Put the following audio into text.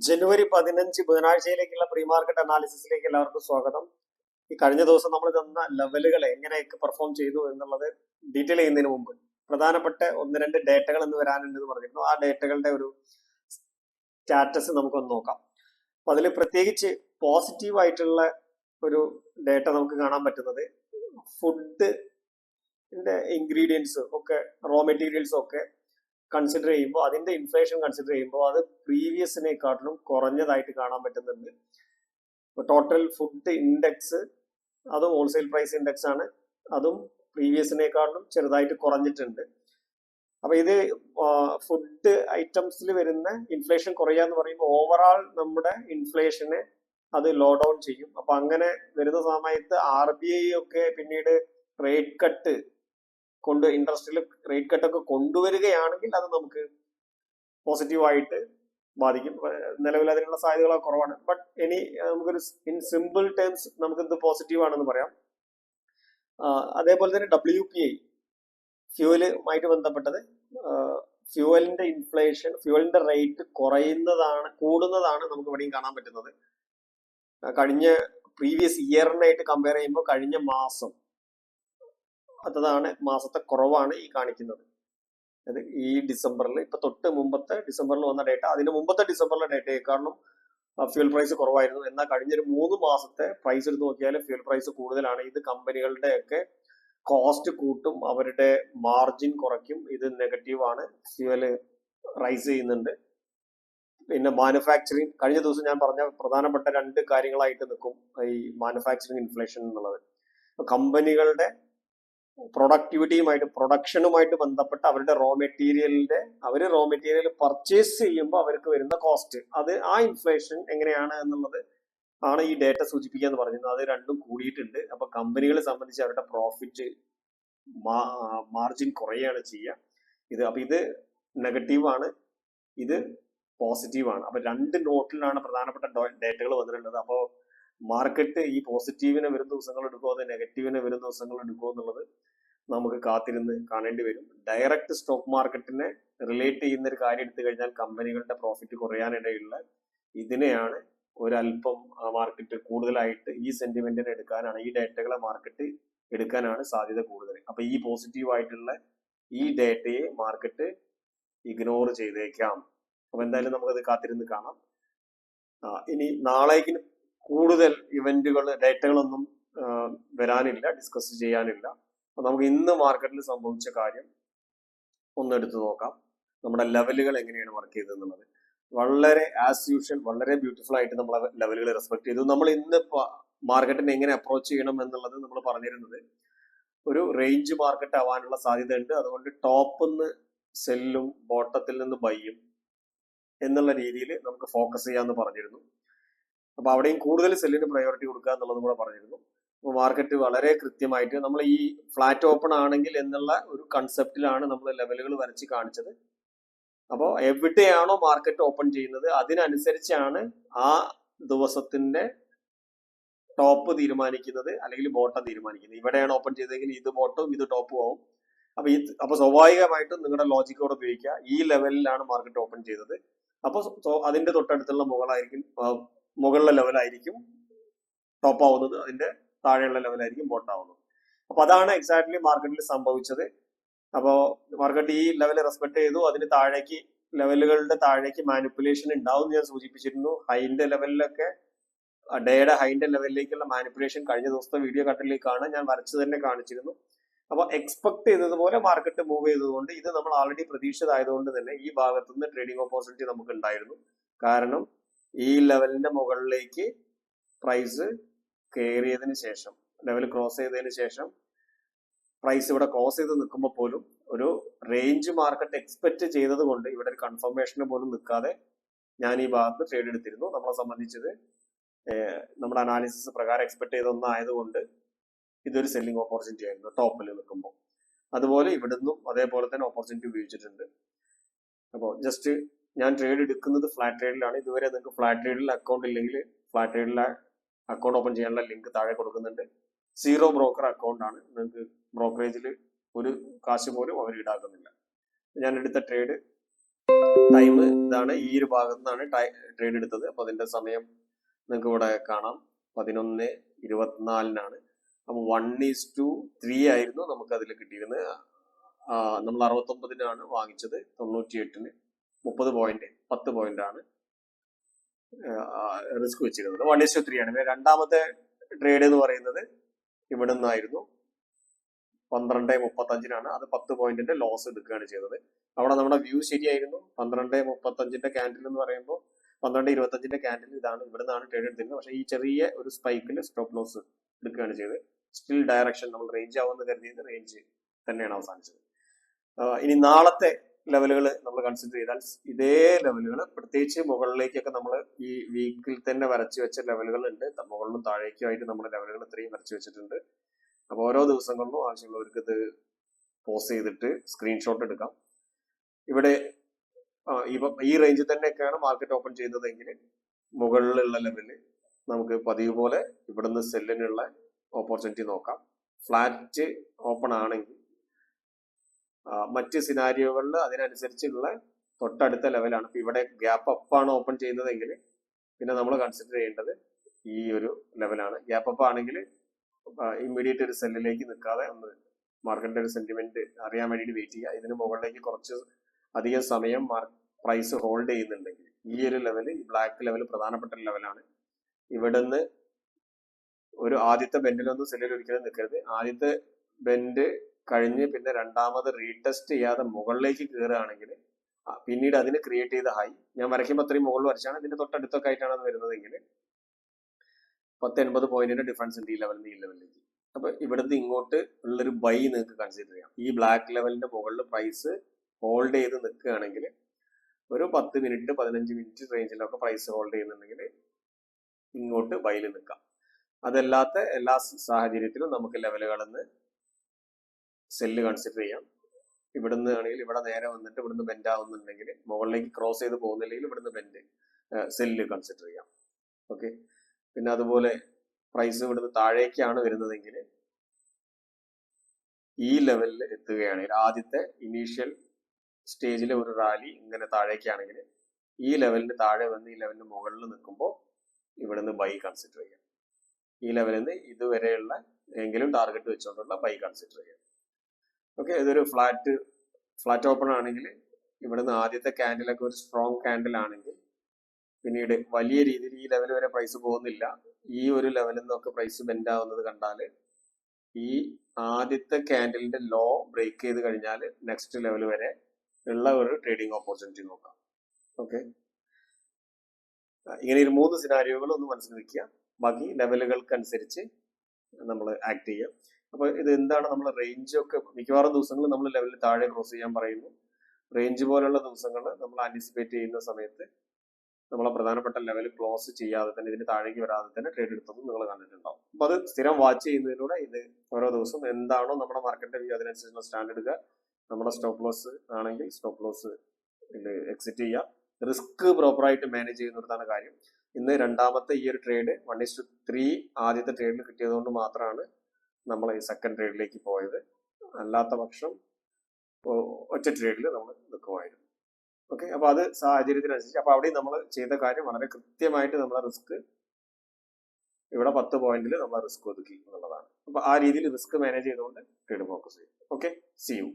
ജനുവരി പതിനഞ്ച് ബുധനാഴ്ചയിലേക്കുള്ള pre market അനാലിസിസിലേക്ക് എല്ലാവർക്കും സ്വാഗതം. ഈ കഴിഞ്ഞ ദിവസം നമ്മൾ തന്ന ലെവലുകൾ എങ്ങനെയൊക്കെ പെർഫോം ചെയ്തു എന്നുള്ളത് ഡീറ്റെയിൽ ചെയ്യുന്നതിന് മുമ്പ് പ്രധാനപ്പെട്ട ഒന്ന് രണ്ട് ഡേറ്റകൾ എന്ന് വരാനുണ്ടെന്ന് പറഞ്ഞിരുന്നു. ആ ഡേറ്റകളുടെ ഒരു സ്റ്റാറ്റസ് നമുക്കൊന്ന് നോക്കാം. അപ്പൊ അതിൽ പ്രത്യേകിച്ച് പോസിറ്റീവ് ആയിട്ടുള്ള ഒരു ഡേറ്റ നമുക്ക് കാണാൻ പറ്റുന്നത് ഫുഡ് ഇൻഗ്രീഡിയൻസ് ഒക്കെ റോ മെറ്റീരിയൽസും ഒക്കെ കൺസിഡർ ചെയ്യുമ്പോൾ അതിന്റെ ഇൻഫ്ലേഷൻ കൺസിഡർ ചെയ്യുമ്പോൾ അത് പ്രീവിയസിനെക്കാട്ടിലും കുറഞ്ഞതായിട്ട് കാണാൻ പറ്റുന്നുണ്ട്. ടോട്ടൽ ഫുഡ് ഇൻഡെക്സ് അത് ഹോൾസെയിൽ പ്രൈസ് ഇൻഡെക്സ് ആണ്. അതും പ്രീവിയസിനെക്കാട്ടിലും ചെറുതായിട്ട് കുറഞ്ഞിട്ടുണ്ട്. അപ്പൊ ഇത് ഫുഡ് ഐറ്റംസിൽ വരുന്ന ഇൻഫ്ലേഷൻ കുറയുക എന്ന് പറയുമ്പോൾ ഓവറാൾ നമ്മുടെ ഇൻഫ്ലേഷനെ അത് ലോ ഡൗൺ ചെയ്യും. അപ്പൊ അങ്ങനെ വരുന്ന സമയത്ത് ആർ ബി ഐ ഒക്കെ പിന്നീട് റേറ്റ് കട്ട് കൊണ്ട് ഇൻട്രസ്റ്റിൽ റേറ്റ് കട്ടൊക്കെ കൊണ്ടുവരികയാണെങ്കിൽ അത് നമുക്ക് പോസിറ്റീവായിട്ട് ബാധിക്കും. നിലവിൽ അതിനുള്ള സാധ്യതകളൊക്കെ കുറവാണ്. ബട്ട് ഇനി നമുക്കൊരു ഇൻ സിമ്പിൾ ടേംസ് നമുക്ക് ഇത് പോസിറ്റീവ് ആണെന്ന് പറയാം. അതേപോലെ തന്നെ ഡബ്ല്യു പി ഐ ഫ്യൂവലുമായിട്ട് ബന്ധപ്പെട്ടത് ഫ്യൂവലിന്റെ ഇൻഫ്ലേഷൻ ഫ്യൂവലിന്റെ റേറ്റ് കുറയുന്നതാണ് കൂടുന്നതാണ് നമുക്ക് ഇവിടെയും കാണാൻ പറ്റുന്നത്. കഴിഞ്ഞ പ്രീവിയസ് ഇയറിനായിട്ട് കമ്പയർ ചെയ്യുമ്പോൾ കഴിഞ്ഞ മാസം അതാണ് മാസത്തെ കുറവാണ് ഈ കാണിക്കുന്നത്. അത് ഈ ഡിസംബറിൽ ഇപ്പൊ തൊട്ട് മുമ്പത്തെ ഡിസംബറിൽ വന്ന ഡേറ്റ അതിന് മുമ്പത്തെ ഡിസംബറിലെ ഡേറ്റയെക്കാളും ഫ്യൂൽ പ്രൈസ് കുറവായിരുന്നു. എന്നാൽ കഴിഞ്ഞൊരു മൂന്ന് മാസത്തെ പ്രൈസ് എടുത്ത് നോക്കിയാൽ ഫ്യൂൽ പ്രൈസ് കൂടുതലാണ്. ഇത് കമ്പനികളുടെ ഒക്കെ കോസ്റ്റ് കൂട്ടും അവരുടെ മാർജിൻ കുറയ്ക്കും. ഇത് നെഗറ്റീവാണ് ഫ്യൂവൽ റൈസ് ചെയ്യുന്നുണ്ട്. പിന്നെ മാനുഫാക്ചറിങ് കഴിഞ്ഞ ദിവസം ഞാൻ പറഞ്ഞ പ്രധാനപ്പെട്ട രണ്ട് കാര്യങ്ങളായിട്ട് നിൽക്കും ഈ മാനുഫാക്ചറിങ് ഇൻഫ്ലേഷൻ എന്നുള്ളത്. കമ്പനികളുടെ പ്രൊഡക്ടിവിറ്റിയുമായിട്ട് പ്രൊഡക്ഷനുമായിട്ട് ബന്ധപ്പെട്ട് അവരുടെ റോ മെറ്റീരിയലിന്റെ അവർ റോ മെറ്റീരിയൽ പർച്ചേസ് ചെയ്യുമ്പോൾ അവർക്ക് വരുന്ന കോസ്റ്റ് അത് ആ ഇൻഫ്ലേഷൻ എങ്ങനെയാണ് എന്നുള്ളത് ആണ് ഈ ഡേറ്റ സൂചിപ്പിക്കുക എന്ന് പറഞ്ഞിരുന്നത് അത് രണ്ടും കൂടിയിട്ടുണ്ട്. അപ്പൊ കമ്പനികളെ സംബന്ധിച്ച് അവരുടെ പ്രോഫിറ്റ് മാർജിൻ കുറയുകയാണ് ചെയ്യുക. ഇത് അപ്പൊ ഇത് നെഗറ്റീവ് ആണ്. ഇത് പോസിറ്റീവ് ആണ്. അപ്പൊ രണ്ട് നോട്ടിലാണ് പ്രധാനപ്പെട്ട ഡേറ്റകൾ വന്നിട്ടുള്ളത്. അപ്പോൾ മാർക്കറ്റ് ഈ പോസിറ്റീവിനെ വരും ദിവസങ്ങൾ എടുക്കുമോ അതോ നെഗറ്റീവിനെ വരും ദിവസങ്ങൾ എടുക്കുമോ എന്നുള്ളത് നമുക്ക് കാത്തിരുന്ന് കാണേണ്ടി വരും. ഡയറക്റ്റ് സ്റ്റോക്ക് മാർക്കറ്റിനെ റിലേറ്റ് ചെയ്യുന്ന ഒരു കാര്യം എടുത്തു കഴിഞ്ഞാൽ കമ്പനികളുടെ പ്രോഫിറ്റ് കുറയാനിടയുള്ള ഇതിനെയാണ് ഒരല്പം ആ മാർക്കറ്റ് കൂടുതലായിട്ട് ഈ സെന്റിമെന്റിനെ എടുക്കാനാണ് ഈ ഡേറ്റകളെ മാർക്കറ്റ് എടുക്കാനാണ് സാധ്യത കൂടുതൽ. അപ്പൊ ഈ പോസിറ്റീവ് ആയിട്ടുള്ള ഈ ഡേറ്റയെ മാർക്കറ്റ് ഇഗ്നോർ ചെയ്തേക്കാം. അപ്പൊ എന്തായാലും നമുക്കത് കാത്തിരുന്ന് കാണാം. ഇനി നാളേക്ക് കൂടുതൽ ഇവന്റുകൾ ഡേറ്റകളൊന്നും വരാനില്ല ഡിസ്കസ് ചെയ്യാനില്ല. അപ്പൊ നമുക്ക് ഇന്ന് മാർക്കറ്റിൽ സംഭവിച്ച കാര്യം ഒന്ന് എടുത്തു നോക്കാം. നമ്മുടെ ലെവലുകൾ എങ്ങനെയാണ് വർക്ക് ചെയ്തതെന്നുള്ളത്. വളരെ ആസ് യൂഷ്വൽ വളരെ ബ്യൂട്ടിഫുൾ ആയിട്ട് നമ്മൾ ലെവലുകൾ റെസ്പെക്ട് ചെയ്തു. നമ്മൾ ഇന്ന് മാർക്കറ്റിനെ എങ്ങനെ അപ്രോച്ച് ചെയ്യണം എന്നുള്ളത് നമ്മൾ പറഞ്ഞിരുന്നത് ഒരു റേഞ്ച് മാർക്കറ്റ് ആവാനുള്ള സാധ്യത ഉണ്ട് അതുകൊണ്ട് ടോപ്പിൽ നിന്ന് സെല്ലും ബോട്ടത്തിൽ നിന്ന് ബൈയും എന്നുള്ള രീതിയിൽ നമുക്ക് ഫോക്കസ് ചെയ്യാമെന്ന് പറഞ്ഞിരുന്നു. അപ്പൊ അവിടെയും കൂടുതൽ സെല്ലിന് പ്രയോറിറ്റി കൊടുക്കുക എന്നുള്ളതും കൂടെ പറഞ്ഞിരുന്നു. അപ്പോൾ മാർക്കറ്റ് വളരെ കൃത്യമായിട്ട് നമ്മൾ ഈ ഫ്ലാറ്റ് ഓപ്പൺ ആണെങ്കിൽ എന്നുള്ള ഒരു കൺസെപ്റ്റിലാണ് നമ്മൾ ലെവലുകൾ വരച്ച് കാണിച്ചത്. അപ്പോൾ എവിടെയാണോ മാർക്കറ്റ് ഓപ്പൺ ചെയ്യുന്നത് അതിനനുസരിച്ചാണ് ആ ദിവസത്തിന്റെ ടോപ്പ് തീരുമാനിക്കുന്നത് അല്ലെങ്കിൽ ബോട്ടം തീരുമാനിക്കുന്നത്. ഇവിടെയാണ് ഓപ്പൺ ചെയ്തതെങ്കിൽ ഇത് ബോട്ടവും ഇത് ടോപ്പും ആവും. അപ്പൊ ഈ അപ്പൊ സ്വാഭാവികമായിട്ടും നിങ്ങളുടെ ലോജിക്കോടെ ഉപയോഗിക്കുക. ഈ ലെവലിലാണ് മാർക്കറ്റ് ഓപ്പൺ ചെയ്തത്. അപ്പൊ അതിന്റെ തൊട്ടടുത്തുള്ള മുകളായിരിക്കും മുകളിലെ ലെവലായിരിക്കും ടോപ്പ് ആവുന്നത്. അതിന്റെ താഴെയുള്ള ലെവലായിരിക്കും ബോട്ട് ആവുന്നത്. അപ്പൊ അതാണ് എക്സാക്ട്ലി മാർക്കറ്റിൽ സംഭവിച്ചത്. അപ്പോൾ മാർക്കറ്റ് ഈ ലെവൽ റെസ്പെക്ട് ചെയ്തു. അതിന് താഴേക്ക് ലെവലുകളുടെ താഴേക്ക് മാനിപ്പുലേഷൻ ഉണ്ടാവും ഞാൻ സൂചിപ്പിച്ചിരുന്നു. ഹൈന്റെ ലെവലിലൊക്കെ ഡേയുടെ ഹൈന്റെ ലെവലിലേക്കുള്ള മാനിപ്പുലേഷൻ കഴിഞ്ഞ ദിവസത്തെ വീഡിയോ കട്ടിലേക്കാണ് ഞാൻ വരച്ചു തന്നെ കാണിച്ചിരുന്നു. അപ്പോൾ എക്സ്പെക്ട് ചെയ്തതുപോലെ മാർക്കറ്റ് മൂവ് ചെയ്തതുകൊണ്ട് ഇത് നമ്മൾ ആൾറെഡി പ്രതീക്ഷിതായതുകൊണ്ട് തന്നെ ഈ ഭാഗത്തുനിന്ന് ട്രേഡിംഗ് ഓപ്പർച്യൂണിറ്റി നമുക്ക് ഉണ്ടായിരുന്നു. കാരണം ഈ ലെവലിന്റെ മുകളിലേക്ക് പ്രൈസ് കയറിയതിന് ശേഷം ലെവൽ ക്രോസ് ചെയ്തതിന് ശേഷം പ്രൈസ് ഇവിടെ ക്രോസ് ചെയ്ത് നിൽക്കുമ്പോൾ പോലും ഒരു റേഞ്ച് മാർക്കറ്റ് എക്സ്പെക്ട് ചെയ്തത് കൊണ്ട് ഇവിടെ ഒരു കൺഫർമേഷന് പോലും നിൽക്കാതെ ഞാൻ ഈ ഭാഗത്ത് ട്രേഡ് എടുത്തിരുന്നു. നമ്മളെ സംബന്ധിച്ചത് നമ്മുടെ അനാലിസിസ് പ്രകാരം എക്സ്പെക്ട് ചെയ്ത ഒന്നായതുകൊണ്ട് ഇതൊരു സെല്ലിംഗ് ഓപ്പർച്യൂണിറ്റി ആയിരുന്നു. ടോപ്പിൽ നിൽക്കുമ്പോൾ അതുപോലെ ഇവിടുന്നും അതേപോലെ തന്നെ ഓപ്പർച്യൂണിറ്റി ഉപയോഗിച്ചിട്ടുണ്ട്. അപ്പോൾ ജസ്റ്റ് ഞാൻ ട്രേഡ് എടുക്കുന്നത് ഫ്ലാറ്റ് ട്രേഡിലാണ് ഇതുവരെ നിങ്ങൾക്ക് ഫ്ലാറ്റ് ട്രേഡിൽ അക്കൗണ്ട് ഇല്ലെങ്കിൽ ഫ്ലാറ്റ് ട്രേഡിലെ അക്കൗണ്ട് ഓപ്പൺ ചെയ്യാനുള്ള ലിങ്ക് താഴെ കൊടുക്കുന്നുണ്ട്. സീറോ ബ്രോക്കർ അക്കൗണ്ട് ആണ്. നിങ്ങൾക്ക് ബ്രോക്കറേജിൽ ഒരു കാശ് പോലും അവർ ഈടാക്കുന്നില്ല. ഞാൻ എടുത്ത ട്രേഡ് ടൈം ഇതാണ്. ഈ ഒരു ഭാഗത്ത് നിന്നാണ് ട്രേഡ് എടുത്തത്. അപ്പോൾ അതിന്റെ സമയം നിങ്ങൾക്ക് ഇവിടെ കാണാം. പതിനൊന്ന് ഇരുപത്തിനാലിനാണ്. അപ്പൊ വൺ ഈസ് ടു ത്രീ ആയിരുന്നു നമുക്ക് അതിൽ കിട്ടിയിരുന്നത്. നമ്മൾ അറുപത്തൊമ്പതിനാണ് വാങ്ങിച്ചത്. തൊണ്ണൂറ്റി എട്ടിന് മുപ്പത് പോയിന്റ് പത്ത് പോയിന്റ് ആണ് റിസ്ക് വെച്ചിരുന്നത്. വൺ ടു ത്രീ ആണ്. പിന്നെ രണ്ടാമത്തെ ട്രേഡ് എന്ന് പറയുന്നത് ഇവിടെ നിന്നായിരുന്നു. പന്ത്രണ്ട് മുപ്പത്തഞ്ചിനാണ്. അത് പത്ത് പോയിന്റിന്റെ ലോസ് എടുക്കുകയാണ് ചെയ്തത്. അവിടെ നമ്മുടെ വ്യൂ ശരിയായിരുന്നു. പന്ത്രണ്ട് മുപ്പത്തഞ്ചിന്റെ ക്യാൻഡിൽ എന്ന് പറയുമ്പോൾ പന്ത്രണ്ട് ഇരുപത്തഞ്ചിന്റെ ക്യാൻഡിൽ ഇതാണ് ഇവിടെ നിന്നാണ് ട്രേഡ് എടുത്തിരുന്നത്. പക്ഷേ ഈ ചെറിയ ഒരു സ്പൈക്കിൽ സ്റ്റോപ്പ് ലോസ് എടുക്കുകയാണ് ചെയ്തത്. സ്റ്റിൽ ഡയറക്ഷൻ നമ്മൾ റേഞ്ച് ആവുമെന്ന് കരുതിയത് റേഞ്ച് തന്നെയാണ് അവസാനിച്ചത്. ഇനി നാളത്തെ ലെവലുകൾ നമ്മൾ കൺസിഡർ ചെയ്താൽ ഇതേ ലെവലുകൾ പ്രത്യേകിച്ച് മുകളിലേക്കൊക്കെ നമ്മൾ ഈ വീക്കിൽ തന്നെ വരച്ചു വെച്ച ലെവലുകൾ ഉണ്ട്. മുകളിലും താഴേക്കുമായിട്ട് നമ്മൾ ലെവലുകൾ ഇത്രയും വരച്ചു വെച്ചിട്ടുണ്ട്. അപ്പോൾ ഓരോ ദിവസങ്ങളിലും ആവശ്യമുള്ളവർക്ക് ഇത് പോസ് ചെയ്തിട്ട് സ്ക്രീൻഷോട്ട് എടുക്കാം. ഇവിടെ ഇപ്പം ഈ റേഞ്ചിൽ തന്നെയൊക്കെയാണ് മാർക്കറ്റ് ഓപ്പൺ ചെയ്തതെങ്കിൽ മുകളിലുള്ള ലെവലിൽ നമുക്ക് പതിവ് പോലെ ഇവിടുന്ന് സെല്ലിനുള്ള ഓപ്പർച്യൂണിറ്റി നോക്കാം. ഫ്ലാറ്റ് ഓപ്പൺ ആണെങ്കിൽ മറ്റ് സിനാരിയോകളിൽ അതിനനുസരിച്ചുള്ള തൊട്ടടുത്ത ലെവലാണ് ഇപ്പൊ ഇവിടെ ഗ്യാപ്പ് അപ്പാണ് ഓപ്പൺ ചെയ്യുന്നതെങ്കിൽ പിന്നെ നമ്മൾ കൺസിഡർ ചെയ്യേണ്ടത് ഈ ഒരു ലെവലാണ് ഗ്യാപ്പ് അപ്പ് ആണെങ്കിൽ ഇമ്മീഡിയറ്റ് ഒരു സെല്ലിലേക്ക് നിൽക്കാതെ ഒന്ന് മാർക്കറ്റിന്റെ ഒരു സെന്റിമെന്റ് അറിയാൻ വേണ്ടിയിട്ട് വെയിറ്റ് ചെയ്യുക. ഇതിന് മുകളിലേക്ക് കുറച്ച് അധികം സമയം പ്രൈസ് ഹോൾഡ് ചെയ്യുന്നുണ്ടെങ്കിൽ ഈ ഒരു ലെവൽ ഈ ബ്ലാക്ക് ലെവൽ പ്രധാനപ്പെട്ട ലെവലാണ് ഇവിടുന്ന് ഒരു ആദ്യത്തെ ബെൻഡിലൊന്നും സെല്ലിൽ ഒരിക്കലും നിൽക്കരുത്. ആദ്യത്തെ ബെൻഡ് കഴിഞ്ഞ് പിന്നെ രണ്ടാമത് റീടെസ്റ്റ് ചെയ്യാതെ മുകളിലേക്ക് കയറുകയാണെങ്കിൽ പിന്നീട് അതിന് ക്രിയേറ്റ് ചെയ്ത ഹൈ ഞാൻ വരയ്ക്കുമ്പോൾ അത്രയും മുകളിൽ വരച്ചാണ്. ഇതിന്റെ തൊട്ടടുത്തൊക്കെ ആയിട്ടാണ് അത് വരുന്നതെങ്കിൽ പത്ത് എൺപത് പോയിന്റിന്റെ ഡിഫറൻസ് ഉണ്ട് ഈ ലെവലിൽ ഈ ലെവലിലേക്ക് അപ്പൊ ഇവിടുന്ന് ഇങ്ങോട്ട് ഉള്ളൊരു ബൈ നിങ്ങൾക്ക് കൺസിഡർ ചെയ്യാം. ഈ ബ്ലാക്ക് ലെവലിന്റെ മുകളിൽ പ്രൈസ് ഹോൾഡ് ചെയ്ത് നിൽക്കുകയാണെങ്കിൽ ഒരു പത്ത് മിനിറ്റ് പതിനഞ്ച് മിനിറ്റ് റേഞ്ചിലൊക്കെ പ്രൈസ് ഹോൾഡ് ചെയ്യുന്നുണ്ടെങ്കിൽ ഇങ്ങോട്ട് ബൈയിൽ നിൽക്കാം. അതല്ലാത്ത എല്ലാ സാഹചര്യത്തിലും നമുക്ക് ലെവലുകളിൽ നിന്ന് സെല്ല് കൺസിഡർ ചെയ്യാം. ഇവിടുന്ന് ആണെങ്കിൽ ഇവിടെ നേരെ വന്നിട്ട് ഇവിടുന്ന് ബെൻഡ് ആവുന്നുണ്ടെങ്കിൽ മുകളിലേക്ക് ക്രോസ് ചെയ്ത് പോകുന്നില്ലെങ്കിൽ ഇവിടുന്ന് ബെൻഡ് സെല്ല് കൺസിഡർ ചെയ്യാം. ഓക്കെ പിന്നെ അതുപോലെ പ്രൈസ് ഇവിടുന്ന് താഴേക്കാണ് വരുന്നതെങ്കിൽ ഈ ലെവലിൽ എത്തുകയാണെങ്കിൽ ആദ്യത്തെ ഇനീഷ്യൽ സ്റ്റേജിലെ ഒരു റാലി ഇങ്ങനെ താഴേക്കാണെങ്കിൽ ഈ ലെവലിന് താഴെ വന്ന് ഈ ലെവലിന് മുകളിൽ നിൽക്കുമ്പോൾ ഇവിടുന്ന് ബൈ കൺസിഡർ ചെയ്യാം. ഈ ലെവലിൽ നിന്ന് ഇതുവരെയുള്ള എങ്കിലും ടാർഗറ്റ് വെച്ചുകൊണ്ടുള്ള ബൈ കൺസിഡർ ചെയ്യാം. ഓക്കെ ഇതൊരു ഫ്ലാറ്റ് ഫ്ലാറ്റ് ഓപ്പൺ ആണെങ്കിൽ ഇവിടുന്ന് ആദ്യത്തെ ക്യാൻഡിലൊക്കെ ഒരു സ്ട്രോങ് ക്യാൻഡിൽ ആണെങ്കിൽ പിന്നീട് വലിയ രീതിയിൽ ഈ ലെവൽ വരെ പ്രൈസ് പോകുന്നില്ല. ഈ ഒരു ലെവലിൽ നിന്നൊക്കെ പ്രൈസ് ബെൻഡ് ആവുന്നത് കണ്ടാൽ ഈ ആദ്യത്തെ ക്യാൻഡിലിന്റെ ലോ ബ്രേക്ക് ചെയ്ത് കഴിഞ്ഞാൽ നെക്സ്റ്റ് ലെവൽ വരെ ഉള്ള ഒരു ട്രേഡിംഗ് ഓപ്പർച്യൂണിറ്റി നോക്കാം. ഓക്കെ. ഇങ്ങനെ ഒരു മൂന്ന് സിനാരിയോകൾ ഒന്ന് മനസ്സിൽ വെക്കുക. ബാക്കി ലെവലുകൾക്കനുസരിച്ച് നമ്മൾ ആക്ട് ചെയ്യാം അപ്പോൾ ഇത് എന്താണ് നമ്മൾ റേഞ്ച് ഒക്കെ? മിക്കവാറും ദിവസങ്ങൾ നമ്മൾ ലെവലിൽ താഴെ ക്രോസ് ചെയ്യാൻ പറയുന്നു. റേഞ്ച് പോലുള്ള ദിവസങ്ങൾ നമ്മൾ ആന്റിസിപ്പേറ്റ് ചെയ്യുന്ന സമയത്ത് നമ്മളെ പ്രധാനപ്പെട്ട ലെവൽ ക്ലോസ് ചെയ്യാതെ തന്നെ ഇതിന് താഴേക്ക് വരാതെ തന്നെ ട്രേഡ് എടുത്തത് നിങ്ങൾ കണ്ടിട്ടുണ്ടാവും. അപ്പൊ അത് സ്ഥിരം വാച്ച് ചെയ്യുന്നതിലൂടെ ഇത് ഓരോ ദിവസം എന്താണോ നമ്മുടെ മാർക്കറ്റ് വ്യൂ അതിനനുസരിച്ചുള്ള സ്റ്റാൻഡ് എടുക്കുക. നമ്മുടെ സ്റ്റോപ്പ് ലോസ് ആണെങ്കിൽ സ്റ്റോപ്പ് ലോസ് എക്സിറ്റ് ചെയ്യുക. റിസ്ക് പ്രോപ്പറായിട്ട് മാനേജ് ചെയ്യുന്നിടത്താണ് കാര്യം. ഇന്ന് രണ്ടാമത്തെ ഈ ഒരു trade one is to three ആദ്യത്തെ ട്രേഡിൽ കിട്ടിയതുകൊണ്ട് മാത്രമാണ് നമ്മൾ ഈ സെക്കൻഡ് ട്രേഡിലേക്ക് പോയത്. അല്ലാത്ത പക്ഷം ഒറ്റ ട്രേഡിൽ നമ്മൾ നിൽക്കുമായിരുന്നു ഓക്കെ അപ്പൊ അത് സാഹചര്യത്തിനനുസരിച്ച് അപ്പൊ അവിടെയും നമ്മൾ ചെയ്ത കാര്യം വളരെ കൃത്യമായിട്ട് നമ്മളെ റിസ്ക് ഇവിടെ പത്ത് പോയിന്റിൽ നമ്മൾ റിസ്ക് ഒതുക്കി എന്നുള്ളതാണ്. അപ്പൊ ആ രീതിയിൽ റിസ്ക് മാനേജ് ചെയ്തുകൊണ്ട് ട്രേഡ് ഫോക്കസ് ചെയ്യും ഓക്കെ സി യു